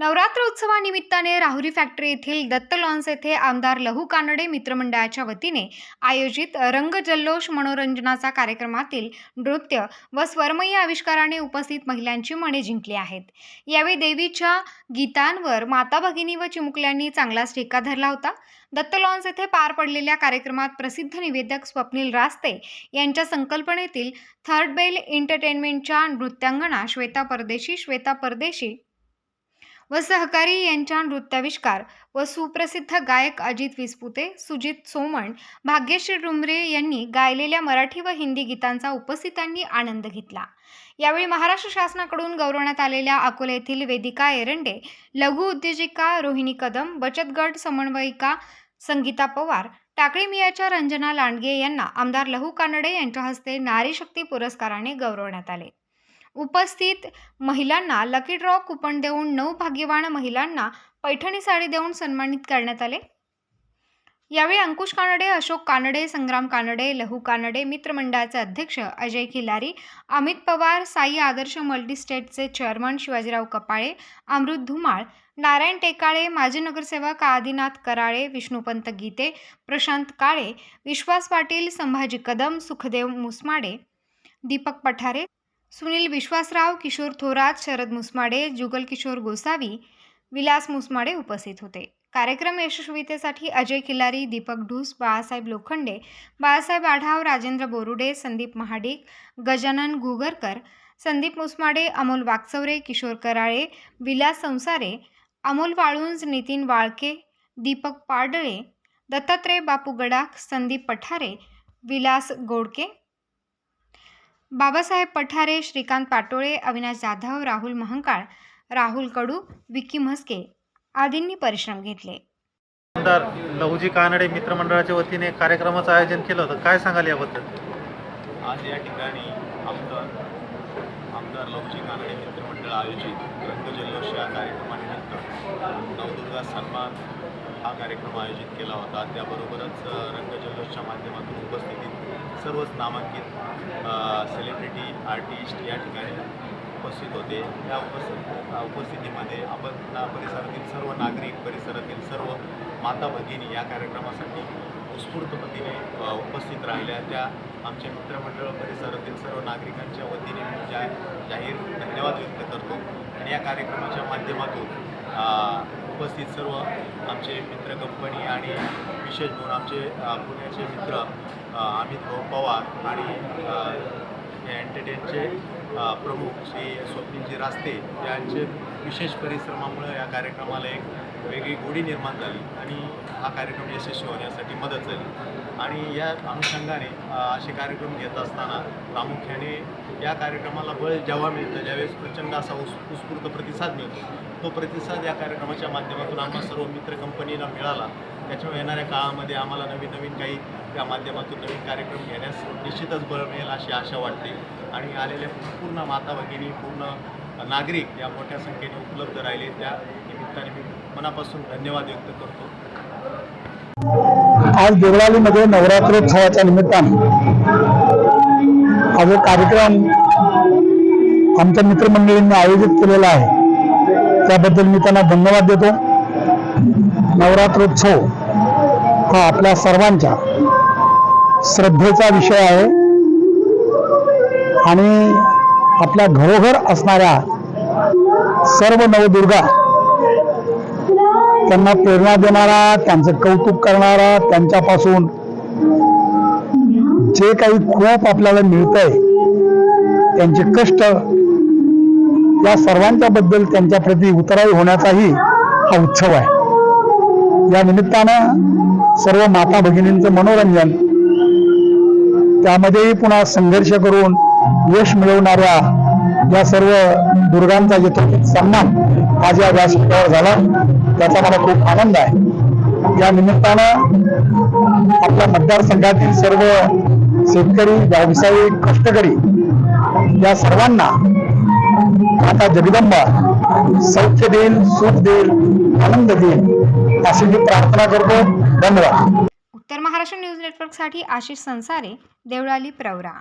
Navratra उत्सवानिमित्ताने Rahuri factory येथील Datta lawns येथे आमदार लहू कानडे मित्रमंडळाच्या वतीने आयोजित रंग जल्लोष मनोरंजनाचा कार्यक्रमातील नृत्य व स्वरमयी आविष्काराने उपस्थित महिलांची मने जिंकली आहेत. यावेळी देवीच्या गीतांवर माता भगिनी व चिमुकल्यांनी चांगलाच ठेका धरला होता. दत्त लॉन्स येथे पार पडलेल्या कार्यक्रमात प्रसिद्ध निवेदक स्वप्नील रास्ते यांच्या संकल्पनेतील थर्ड बेल एंटरटेनमेंटच्या नृत्यांगणा श्वेता परदेशी श्वेता परदेशी व सहकारी यांच्या नृत्याविष्कार व सुप्रसिद्ध गायक अजित विसपुते सुजित सोमण भाग्यश्री डुमरे यांनी गायलेल्या मराठी व हिंदी गीतांचा उपस्थितांनी आनंद घेतला. यावेळी महाराष्ट्र शासनाकडून गौरवण्यात आलेल्या अकोला येथील वेदिका एरंडे लघु उद्योजिका रोहिणी कदम बचत गट समन्वयिका संगीता पवार टाकळी मियाच्या रंजना लांडगे यांना आमदार लहू कानडे यांच्या हस्ते नारी शक्ती पुरस्काराने गौरवण्यात आले. उपस्थित महिलांना लकी ड्रॉ कुपन देऊन नऊ भाग्यवान महिलांना पैठणी साडी देऊन सन्मानित करण्यात आले. यावेळी अंकुश कानडे अशोक कानडे संग्राम कानडे लहू कानडे मित्रमंडळाचे अध्यक्ष अजय खिलारी अमित पवार साई आदर्श मल्टीस्टेटचे चेअरमन शिवाजीराव कपाळे अमृत धुमाळ नारायण टेकाळे माजी नगरसेवक आदिनाथ कराळे विष्णुपंत गीते प्रशांत काळे विश्वास पाटील संभाजी कदम सुखदेव मुसमाडे दीपक पठारे सुनील विश्वासराव किशोर थोरात शरद मुसमाडे जुगल किशोर गोसावी विलास मुसमाडे उपस्थित होते. कार्यक्रम यशस्वीतेसाठी अजय किल्लारी दीपक ढूस बाळासाहेब लोखंडे बाळासाहेब आढाव राजेंद्र बोरुडे संदीप महाडिक गजानन गुगरकर संदीप मुसमाडे अमोल वागचौरे किशोर कराळे विलास संसारे अमोल वाळुंज नितीन वाळके दीपक पाडळे दत्तात्रय बापू गडाख संदीप पठारे विलास गोडके बाबासाहेब पठारे श्रीकांत पाटोळे अविनाश जाधव राहुल महंकाळ राहुल कडू विक्की म्हस्के आदींनी परिश्रम घेतले. आमदार लहुजी कानडे मित्रमंडळाच्या वतीने कार्यक्रमाचं आयोजन केलं होतं. काय सांगाल याबद्दल? आज या ठिकाणी आमदार आमदार लवजी कानडे मित्रमंडळ आयोजित रंगजल्लोष या कार्यक्रमानिमित्त नवदुर्गा सन्मान हा कार्यक्रम आयोजित केला होता. त्याबरोबरच रंगजल्लोषच्या माध्यमातून उपस्थितीत सर्वच नामांकित सेलिब्रिटी आर्टिस्ट या ठिकाणी उपस्थित होते. या उपस्थित उपस्थितीमध्ये आपण परिसरातील सर्व नागरिक परिसरातील सर्व माता भगिनी या कार्यक्रमासाठी उत्स्फूर्त उपस्थित राहिल्या त्या आमच्या मित्रमंडळ परिसरातील सर्व नागरिकांच्या वतीने मी ज्या जाहीर धन्यवाद व्यक्त करतो. आणि या कार्यक्रमाच्या माध्यमातून उपस्थित सर्व आमचे मित्र कंपनी आणि विशेष म्हणून आमचे पुण्याचे मित्र अमित भाऊ पवार आणि एंटरटेनचे प्रमुख श्री स्वप्नीलजी रास्ते यांचे विशेष परिश्रमामुळे या कार्यक्रमाला एक वेगळी गोडी निर्माण झाली आणि हा कार्यक्रम यशस्वी होण्यासाठी मदत झाली. आणि या अनुषंगाने असे कार्यक्रम घेत असताना प्रामुख्याने या कार्यक्रमाला बळ जेव्हा मिळतं ज्यावेळेस प्रचंड असा उस उत्स्फूर्त प्रतिसाद मिळतो तो प्रतिसाद या कार्यक्रमाच्या माध्यमातून आम्हाला सर्व मित्र कंपनीला मिळाला. त्याच्यामुळे येणाऱ्या काळामध्ये आम्हाला नवीन नवीन काही त्या माध्यमातून नवीन कार्यक्रम घेण्यास निश्चितच बरं मिळेल अशी आशा वाटते. आणि आलेल्या पूर्ण माता भगिनी पूर्ण नागरिक या मोठ्या संख्येने उपलब्ध राहिले. त्या निमित्ताने मी मनापासून धन्यवाद व्यक्त करतो. आज देवळालीमध्ये नवरात्रोत्सवाच्या निमित्ताने हा जो कार्यक्रम आमच्या मित्रमंडळींनी आयोजित केलेला आहे त्याबद्दल मी त्यांना धन्यवाद देतो. नवरात्रोत्सव हा आपल्या सर्वांच्या श्रद्धेचा विषय आहे. आणि आपल्या घरोघर असणाऱ्या सर्व नवदुर्गा त्यांना प्रेरणा देणारा त्यांचं कौतुक करणारा त्यांच्यापासून जे काही खूप आपल्याला मिळतंय त्यांचे कष्ट या सर्वांच्या बद्दल त्यांच्या प्रती उतराई होण्याचाही हा उत्सव आहे. या निमित्तानं सर्व माता भगिनींचं मनोरंजन त्यामध्येही पुन्हा संघर्ष करून यश मिळवणाऱ्या या सर्व दुर्गांचा येतो सन्मान आज या व्यासपीठावर झाला त्याचा मला खूप आनंद आहे. या निमित्तानं आपल्या मतदारसंघातील सर्व शेतकरी व्यावसायिक कष्टकरी या सर्वांना आता जगदंबा सौख्य देईल सुख देईल आनंद देईल अशी मी प्रार्थना करतो. धन्यवाद. तर महाराष्ट्र न्यूज नेटवर्कसाठी आशिष संसारे देवळाली प्रवरा.